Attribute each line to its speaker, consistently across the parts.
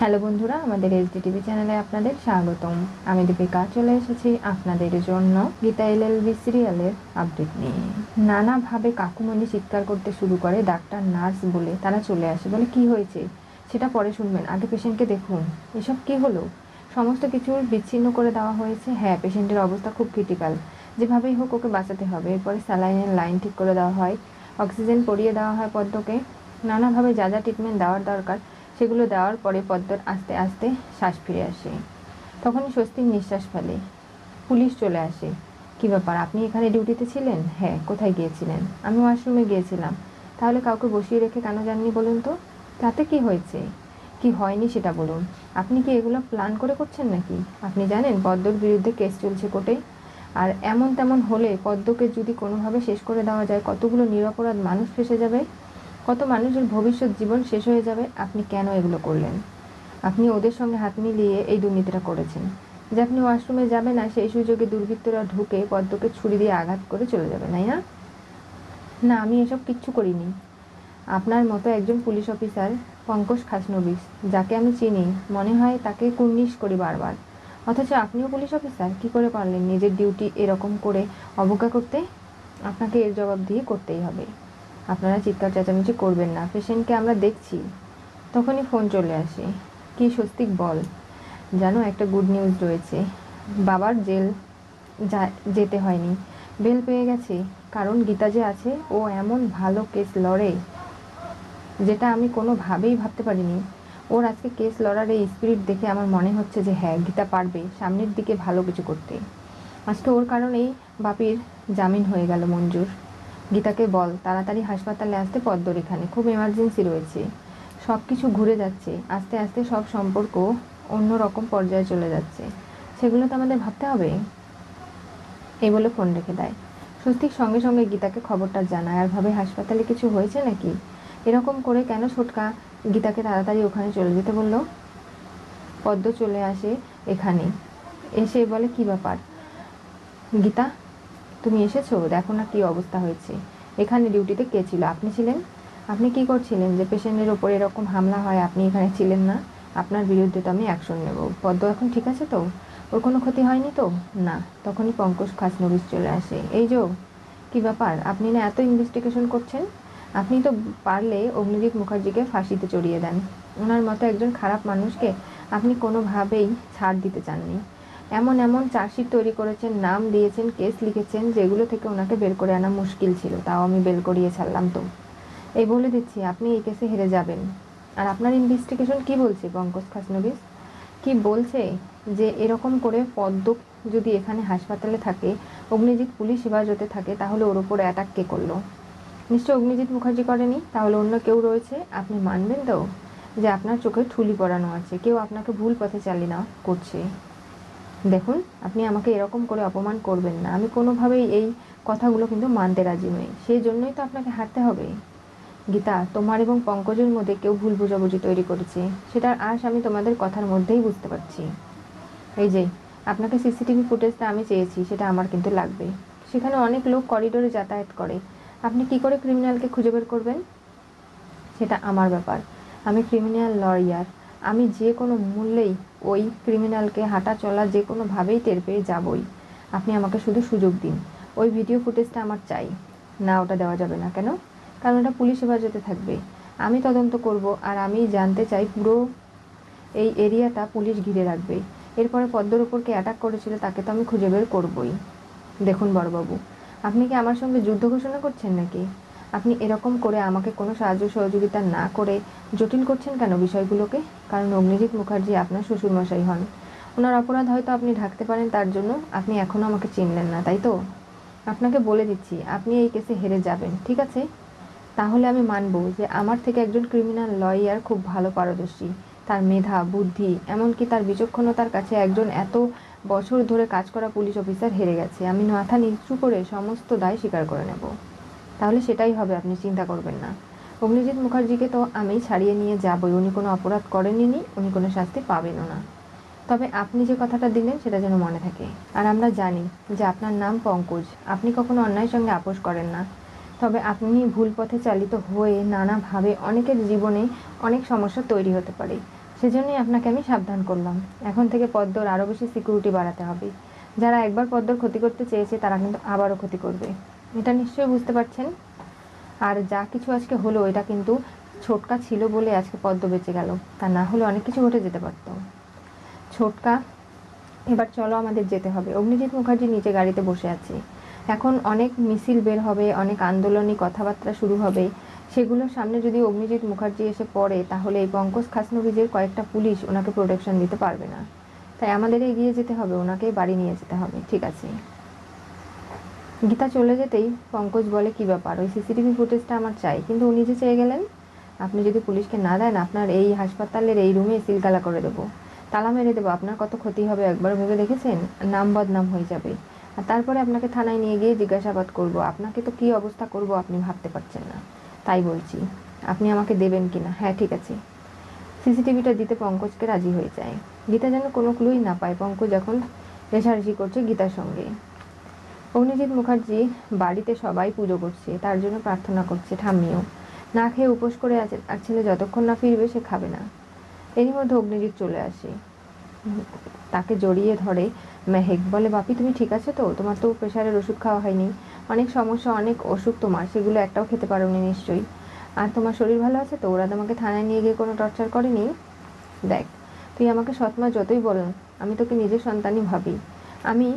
Speaker 1: Hello বন্ধুরা, আমাদের HD TV চ্যানেলে আপনাদের স্বাগতম। আমি দীপিকা, চলে এসেছি আপনাদের জন্য গীতা এলএলবি সিরিয়ালের আপডেট নিয়ে। নানাভাবে কাকুমণি চিৎকার করতে শুরু করে ডাক্তার, নার্স বলে তারা চলে আসে। বলে, কি হয়েছে? সেটা পরে শুনবেন। আগে পেশেন্টকে দেখুন। এসব কি হলো? সমস্ত কিছু বিচ্ছিন্ন করে দেওয়া হয়েছে। হ্যাঁ পেশেন্টের অবস্থা খুব ক্রিটিক্যাল যেভাবেই হোক ওকে বাঁচাতে হবে। এরপরে স্যালাইনের লাইন ঠিক করে দেওয়া হয়। অক্সিজেন পরিয়ে দেওয়া হয় পদ্মকে। নানাভাবে যা যা ট্রিটমেন্ট দেওয়ার দরকার সেগুলো দেওয়ার পরে পদ্মর আস্তে আস্তে শ্বাস ফিরে আসে। তখনই স্বস্তির নিঃশ্বাস ফেলে। পুলিশ চলে আসে। কি ব্যাপার, আপনি এখানে ডিউটিতে ছিলেন? হ্যাঁ কোথায় গিয়েছিলেন? আমি ওয়াশরুমে গিয়েছিলাম। তাহলে কাউকে বসিয়ে রেখে কেন যাননি বলুন তো? তাতে কি হয়েছে? কি হয়নি সেটা বলুন। আপনি কি এগুলো প্ল্যান করে করছেন নাকি? আপনি জানেন, পদ্মর বিরুদ্ধে কেস চলছে কোর্টে। আর এমন তেমন হলে পদ্মকে যদি কোনোভাবে শেষ করে দেওয়া যায়, কতগুলো নিরপরাধ মানুষ ফেসে যাবে? কত মানুষের ভবিষ্যৎ জীবন শেষ হয়ে যাবে, আপনি কেন এগুলো করলেন? আপনি ওদের সঙ্গে হাত মিলিয়ে এই দুর্নীতিটা করেছেন। যে আপনি ওয়াশরুমে যাবেন না সেই সুযোগে দুর্বৃত্তরা ঢুকে পদ্মকে ছুরি দিয়ে আঘাত করে চলে যাবে, তাই না? না, আমি এসব কিচ্ছু করিনি। আপনার মতো একজন পুলিশ অফিসার, পঙ্কজ খাসনবিস যাকে আমি চিনি, মনে হয় তাকে কুর্নিশ করি বারবার। অথচ আপনিও পুলিশ অফিসার, কি করে পারলেন নিজের ডিউটি এরকম করে অবজ্ঞা করতে? আপনাকে এর জবাব দিয়ে করতেই হবে। আপনারা চিৎকার চেঁচামেচি করবেন না। পেশেন্টকে আমরা দেখছি। তখনই ফোন চলে আসে। কি স্বস্তিক বল। জানো, একটা গুড নিউজ রয়েছে। বাবার জেল যা, যেতে হয়নি। বেল পেয়ে গেছে। কারণ গীতা যে আছে, ও এমন ভালো কেস লড়ে, যেটা আমি কোনোভাবেই ভাবতে পারিনি। ওর আজকে কেস লড়ার এই স্পিরিট দেখে আমার মনে হচ্ছে যে হ্যাঁ গীতা পারবে সামনের দিকে ভালো কিছু করতে। আজকে ওর কারণেই বাপির জামিন হয়ে গেল মঞ্জুর। গীতাকে বল, তাড়াতাড়ি হাসপাতালে আসতে পদ্মর এখানে খুব এমার্জেন্সি রয়েছে। সব কিছু ঘুরে যাচ্ছে, আস্তে আস্তে সব সম্পর্ক অন্য রকম পর্যায়ে চলে যাচ্ছে। সেগুলো তো আমাদের ভাবতে হবে। এই বলে ফোন রেখে দেয়। স্বস্তিক সঙ্গে সঙ্গে গীতাকে খবরটা জানায়, আর ভাবে হাসপাতালে কিছু হয়েছে নাকি? এরকম করে কেন ছোটকা গীতাকে তাড়াতাড়ি ওখানে চলে যেতে বলল? পদ্ম চলে আসে এখানে। এসে বলে, কি ব্যাপার? গীতা তুমি এসেছ? দেখো না কি অবস্থা হয়েছে। এখানে ডিউটিতে কে ছিল? আপনি ছিলেন? আপনি কি করছিলেন যে পেশেন্টের ওপর এরকম হামলা হয়, আপনি এখানে ছিলেন না? আপনার বিরুদ্ধে তো আমি অ্যাকশন নেব। পদ্ম এখন ঠিক আছে তো? ওর কোনো ক্ষতি হয়নি তো? না, তখনই পঙ্কজ খাস নবিস চলে আসে। এই যো কি ব্যাপার? আপনি না এত ইনভেস্টিগেশন করছেন? আপনি তো পারলে অগ্নিজিৎ মুখার্জিকে ফাঁসিতে চড়িয়ে দেন। ওনার মতো একজন খারাপ মানুষকে আপনি কোনোভাবেই ছাড় দিতে চাননি। এমন এমন চার্জশিট তৈরি করেছেন, নাম দিয়েছেন, কেস লিখেছেন, যেগুলো থেকে ওনাকে বের করে আনা মুশকিল ছিল, তাও আমি বের করিয়ে ছাড়লাম তো। এই বলে দিচ্ছি, আপনি এই কেসে হেরে যাবেন। আর আপনার ইনভেস্টিগেশন কি বলছে, পঙ্কজ খাসনবিস কি বলছে যে এরকম করে পদ্ম যদি এখানে হাসপাতালে থাকে, অগ্নিজিৎ পুলিশ হেফাজতে থাকে, তাহলে ওর ওপর অ্যাটাক কে করল? নিশ্চয় অগ্নিজিৎ মুখার্জি করেনি? তাহলে অন্য কেউ রয়েছে? আপনি মানবেন তো? যে আপনার চোখে ঠুলি পড়ানো আছে, কেউ আপনাকে ভুল পথে চালিয়ে চালিনা করছে। দেখুন, আপনি আমাকে এরকম করে অপমান করবেন না। আমি কোনোভাবেই এই কথাগুলো কিন্তু মানতে রাজি নই। সেই জন্যই তো আপনাকে হারতে হবে। গীতা, তোমার এবং পঙ্কজের মধ্যে কেউ ভুল বোঝাবুঝি তৈরি করেছে। সেটার আশ আমি তোমাদের কথার মধ্যেই বুঝতে পারছি। এই যে, আপনাকে সিসিটিভি ফুটেজটা আমি চেয়েছি, সেটা আমার কিন্তু লাগবে। সেখানে অনেক লোক করিডোরে যাতায়াত করে। আপনি কি করে ক্রিমিনালকে খুঁজে বের করবেন? সেটা আমার ব্যাপার। আমি ক্রিমিনাল লয়ার। আমি যে কোনো মূল্যেই ওই ক্রিমিনালকে হাঁটা চলা যে কোনোভাবেই টের পেয়ে যাবই। আপনি আমাকে শুধু সুযোগ দিন। ওই ভিডিও ফুটেজটা আমার চাই। না, ওটা দেওয়া যাবে না। কেন? কারণ ওটা পুলিশ হেফাজতে থাকবে। আমি তদন্ত করব আর আমি জানতে চাই পুরো এই এরিয়াটা পুলিশ ঘিরে রাখবে। এরপরে পদ্মর ওপর কে অ্যাটাক করেছিল তাকে তো আমি খুঁজে বের করবই। দেখুন বড়বাবু, আপনি কি আমার সঙ্গে যুদ্ধ ঘোষণা করছেন নাকি? আপনি এরকম করে আমাকে কোনো সাহায্য সহযোগিতা না করে জটিল করছেন কেন বিষয়গুলোকে? কারণ অগ্নিজিৎ মুখার্জি আপনার শ্বশুরমশাই হন। ওনার অপরাধ হয়তো আপনি ঢাকতে পারেন, তার জন্য আপনি এখনও আমাকে চিনলেন না, তাই তো? আপনাকে বলে দিচ্ছি, আপনি এই কেসে হেরে যাবেন, ঠিক আছে? তাহলে আমি মানব যে আমার থেকে একজন ক্রিমিনাল লয়ার খুব ভালো পারদর্শী। তার মেধা, বুদ্ধি, এমনকি তার বিচক্ষণতার কাছে একজন এত বছর ধরে কাজ করা পুলিশ অফিসার হেরে গেছে। আমি মাথা নিচু করে সমস্ত দায় স্বীকার করে নেব। তাহলে সেটাই হবে, আপনি চিন্তা করবেন না। অগ্নিজিৎ মুখার্জিকে তো আমি ছাড়িয়ে নিয়ে যাবই, উনি কোনো অপরাধ করেননি উনি কোনো শাস্তি পাবেনও না। তবে আপনি যে কথাটা দিলেন, সেটা যেন মনে থাকে। আর আমরা জানি যে আপনার নাম পঙ্কজ, আপনি কখনো অন্যায়ের সঙ্গে আপোষ করেন না। তবে আপনি ভুল পথে চালিত হয়ে নানাভাবে অনেকের জীবনে অনেক সমস্যা তৈরি হতে পারে। সেজন্যই আপনাকে আমি সাবধান করলাম। এখন থেকে পদ্মর আরও বেশি সিকিউরিটি বাড়াতে হবে। যারা একবার পদ্মর ক্ষতি করতে চেয়েছে, তারা কিন্তু আবারও ক্ষতি করবে। এটা নিশ্চয়ই বুঝতে পারছেন। আর যা কিছু আজকে হলো, এটা কিন্তু ছোটকা ছিল বলে আজকে পদ্ম বেঁচে গেল। তা না হলে অনেক কিছু ঘটে যেতে পারত। ছোটকা, এবার চলো আমাদের যেতে হবে। অগ্নিজিৎ মুখার্জি নিচে গাড়িতে বসে আছে। এখন অনেক মিছিল বের হবে, অনেক আন্দোলনী কথাবার্তা শুরু হবে। সেগুলোর সামনে যদি অগ্নিজিৎ মুখার্জি এসে পড়ে, তাহলে এই পঙ্কজ খাসনবিজের কয়েকটা পুলিশ ওনাকে প্রোটেকশন দিতে পারবে না। তাই আমাদের এগিয়ে যেতে হবে, ওনাকে বাড়ি নিয়ে যেতে হবে। ঠিক আছে। গীতা চলে যেতেই পঙ্কজ বলে, কি ব্যাপার? ওই সিসিটিভি ফুটেজটা আমার চাই। কিন্তু উনি যে চেয়ে গেলেন, আপনি যদি পুলিশকে না দেন, আপনার এই হাসপাতালের এই রুমে সিলগালা করে দেবো। তালা মেরে দেবো। আপনার কত ক্ষতি হবে একবার ভেবে দেখেছেন? নাম বদনাম হয়ে যাবে। আর তারপরে আপনাকে থানায় নিয়ে গিয়ে জিজ্ঞাসাবাদ করব। আপনাকে তো কী অবস্থা করব আপনি ভাবতে পারছেন না। তাই বলছি, আপনি আমাকে দেবেন কি না? হ্যাঁ ঠিক আছে। সিসিটিভিটা দিতে পঙ্কজকে রাজি হয়ে যায়। গীতা যেন কোনো ক্লুই না পায়। পঙ্কজ এখন রেশারেশি করছে গীতার সঙ্গে। অগ্নিজিৎ মুখার্জি বাড়িতে সবাই পুজো করছে, তার জন্য প্রার্থনা করছে ঠাম্মিও। না খেয়ে উপোস করে আছে, আর ছেলে যতক্ষণ না ফিরবে সে খাবে না। এরই মধ্যে অগ্নিজিৎ চলে আসে। তাকে জড়িয়ে ধরে মেহেক বলে, বাপি, তুমি ঠিক আছে তো? তোমার তো প্রেশারের ওষুধ খাওয়া হয়নি। অনেক সমস্যা, অনেক অসুখ তোমার, সেগুলো একটাও খেতে পারোনি নিশ্চয়ই। আর তোমার শরীর ভালো আছে তো? ওরা তোমাকে থানায় নিয়ে গিয়ে কোনো টর্চার করেনি? দেখ, তুই আমাকে সৎমা যতই বল আমি তোকে নিজের সন্তানই ভাবি। আমি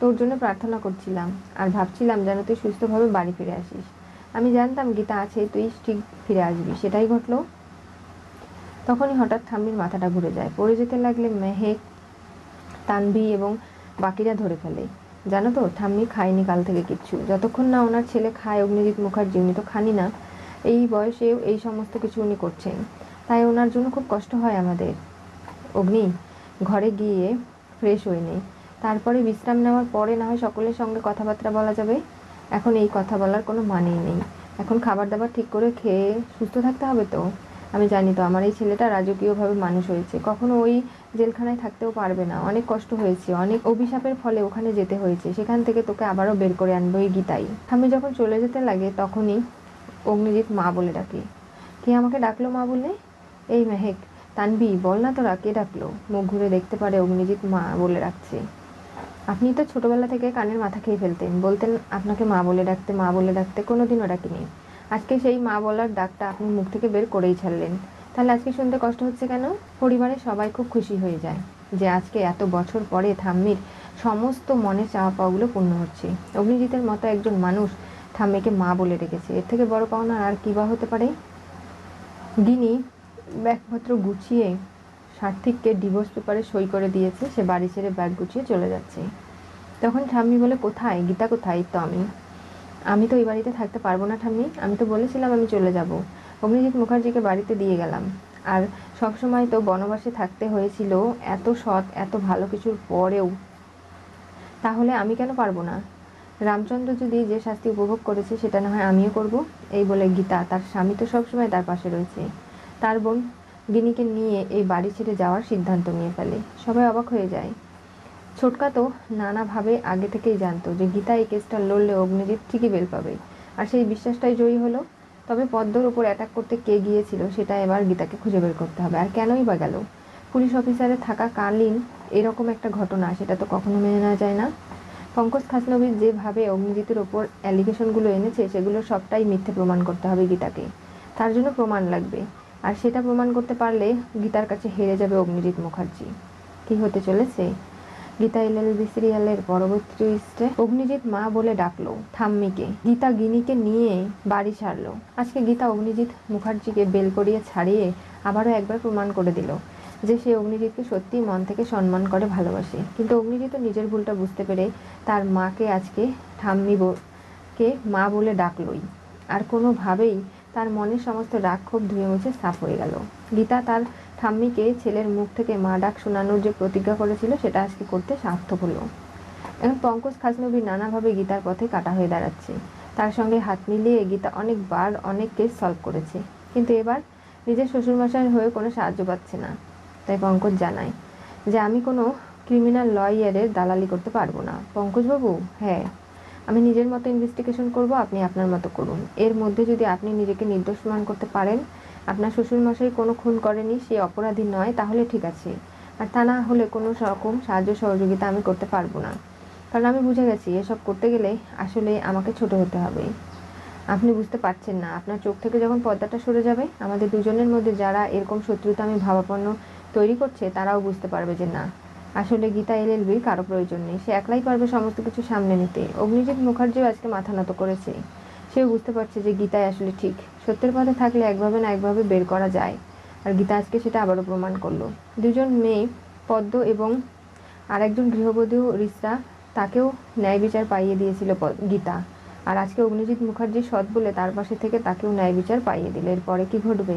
Speaker 1: তোর জন্য প্রার্থনা করছিলাম আর ভাবছিলাম যেন তুই সুস্থভাবে বাড়ি ফিরে আসিস। আমি জানতাম গীতা আছে, তুই ঠিক ফিরে আসবি, সেটাই ঘটলো। তখনই হঠাৎ ঠাম্মির মাথাটা ঘুরে যায়। পড়ে যেতে লাগলে মেহেক তানভি এবং বাকিরা ধরে ফেলে। জানো তো, ঠাম্মি খায়নি কাল থেকে কিচ্ছু। যতক্ষণ না ওনার ছেলে খায় অগ্নিজিৎ মুখার্জি, উনি তো খানি না। এই বয়সেও এই সমস্ত কিছু উনি করছেন। তাই ওনার জন্য খুব কষ্ট হয় আমাদের। অগ্নি, ঘরে গিয়ে ফ্রেশ হয়ে নেই তারপরে বিশ্রাম নেওয়ার পরে না হয় সকলের সঙ্গে কথাবার্তা বলা যাবে। এখন এই কথা বলার কোনো মানেই নেই। এখন খাবার দাবার ঠিক করে খেয়ে সুস্থ থাকতে হবে তো? আমি জানি তো আমার এই ছেলেটা রাজকীয়ভাবে মানুষ হয়েছে। কখনো ওই জেলখানায় থাকতেও পারবে না। অনেক কষ্ট হয়েছে, অনেক অভিশাপের ফলে ওখানে যেতে হয়েছে। সেখান থেকে তোকে আবারও বের করে আনব এই গীতাই। আমি যখন চলে যেতে লাগে তখনই অগ্নিজিৎ মা বলে ডাকে। কে আমাকে ডাকলো মা বলে এই মেহেক তানবি বল না তোরা, কে ডাকলো? মুখ ঘুরে দেখতে পারে অগ্নিজিৎ মা বলে ডাকছে। আপনি তো ছোটবেলা থেকে কানের মাথা খেয়ে ফেলতেন। বলতেন, আপনাকে মা বলে ডাকতে, মা বলে ডাকতে কোনো কোনোদিনও ডাকিনি। আজকে সেই মা বলার ডাকটা আপনি মুখ থেকে বের করেই ছাড়লেন। তাহলে আজকে শুনতে কষ্ট হচ্ছে কেন? পরিবারের সবাই খুব খুশি হয়ে যায় যে আজকে এত বছর পরে থাম্মির সমস্ত মনের চাওয়া পাওয়াগুলো পূর্ণ হচ্ছে। অগ্নিজিতের মতো একজন মানুষ থাম্মিকে মা বলে রেখেছে। এর থেকে বড় পাওনা আর কী বা হতে পারে? গিনি ব্যাগপত্র গুছিয়ে সার্থিককে ডিভোর্স পেপারে সই করে দিয়েছে, সে বাড়ি ছেড়ে ব্যাগ গুছিয়ে চলে যাচ্ছে। তখন ঠাম্মি বলে, কোথায়? গীতা কোথায়? তো আমি। আমি তো এই বাড়িতে থাকতে পারব না ঠাম্মি। আমি তো বলেছিলাম আমি চলে যাব। অগ্নিজিৎ মুখার্জিকে বাড়িতে দিয়ে গেলাম। আর সবসময় তো বনবাসে থাকতে হয়েছিল এত সৎ, এত ভালো কিছুর পরেও। তাহলে আমি কেন পারব না? রামচন্দ্র যদি যে শাস্তি উপভোগ করেছে, সেটা না হয় আমিও করব? এই বলে গীতা, তার স্বামী তো সবসময় তার পাশে রয়েছে। তার বোন গিনিকে নিয়ে এই বাড়ি ছেড়ে যাওয়ার সিদ্ধান্ত নিয়ে ফেলে। সবাই অবাক হয়ে যায়। ছোটকা তো নানাভাবে আগে থেকেই জানতো যে গীতা এই কেসটা লড়লে অগ্নিজিৎ ঠিকই বেল পাবে। আর সেই বিশ্বাসটাই জয়ী হলো। তবে পদ্মর উপর অ্যাটাক করতে কে গিয়েছিল সেটা এবার গীতাকে খুঁজে বের করতে হবে। আর কেনই বা গেল? পুলিশ অফিসারে থাকা থাকাকালীন এরকম একটা ঘটনা, সেটা তো কখনো মেনে নেওয়া যায় না। পঙ্কজ খাসনবির যেভাবে অগ্নিজিতের ওপর অ্যালিগেশনগুলো এনেছে, সেগুলো সবটাই মিথ্যে প্রমাণ করতে হবে গীতাকে। তার জন্য প্রমাণ লাগবে। আর সেটা প্রমাণ করতে পারলে গীতার কাছে হেরে যাবে অগ্নিজিৎ মুখার্জি। কি হতে চলেছে? গীতা এলএলবি সিরিয়ালের পরবর্তী টুইস্টে অগ্নিজিৎ মা বলে ডাকলো, ঠাম্মিকে। গীতা গিনিকে নিয়ে বাড়ি ছাড়লো। আজকে গীতা অগ্নিজিৎ মুখার্জিকে বেল করিয়ে ছাড়িয়ে আবারও একবার প্রমাণ করে দিল যে সে অগ্নিজিৎকে সত্যিই মন থেকে সম্মান করে, ভালোবাসে। কিন্তু অগ্নিজিৎ নিজের ভুলটা বুঝতে পেরে তার মাকে আজকে ঠাম্মি কে মা বলে ডাকলোই। আর কোনোভাবেই তার মনের সমস্ত রাগ ক্ষোভ ধুয়ে মুছে সাফ হয়ে গেল। গীতা তার ঠাম্মিকে ছেলের মুখ থেকে মা ডাক শোনানোর যে প্রতিজ্ঞা করেছিল, সেটা আজকে করতে সার্থক হলো। এখন পঙ্কজ খাসনবী নানাভাবে গীতার পথে কাটা হয়ে দাঁড়াচ্ছে। তার সঙ্গে হাত মিলিয়ে গীতা অনেকবার অনেক কেস সলভ করেছে। কিন্তু এবার নিজের শ্বশুরমশাইয়ের হয়ে কোনো সাহায্য পাচ্ছে না। তাই পঙ্কজ জানায় যে, আমি কোনো ক্রিমিনাল লয়ারের দালালি করতে পারব না। পঙ্কজবাবু হ্যাঁ। আমি নিজের মতো ইনভেস্টিগেশন করব, আপনি আপনার মতো করুন। এর মধ্যে যদি আপনি নিজেকে নির্দোষ প্রমাণ করতে পারেন, আপনার শ্বশুরমশাই কোনো খুন করেনি, সে অপরাধী নয়, তাহলে ঠিক আছে। আর তা না হলে কোনো রকম সাহায্য সহযোগিতা আমি করতে পারব না। কারণ আমি বুঝে গেছি, এসব করতে গেলে আসলে আমাকে ছোট হতে হবে। আপনি বুঝতে পারছেন না, আপনার চোখ থেকে যখন পর্দাটা সরে যাবে, আমাদের দুজনের মধ্যে যারা এরকম শত্রুতা আমি ভাবাপন্ন তৈরি করছে, তারাও বুঝতে পারবে যে না। আসলে গীতা এল এলএলবির কারও প্রয়োজন নেই। সে একলাই পারবে সমস্ত কিছু সামনে নিতে। অগ্নিজিৎ মুখার্জিও আজকে মাথা নত করেছে। সেও বুঝতে পারছে যে গীতাই আসলে ঠিক। সত্যের পথে থাকলে একভাবে না একভাবে বের করা যায়। আর গীতা আজকে সেটা আবারও প্রমাণ করল। দুজন মেয়ে, পদ্ম এবং আরেকজন গৃহবধূ রিসরা তাকেও ন্যায় বিচার পাইয়ে দিয়েছিল গীতা। আর আজকে অগ্নিজিৎ মুখার্জি সৎ বলে তার পাশে থেকে তাকেও ন্যায় বিচার পাইয়ে দিল। এরপরে কি ঘটবে?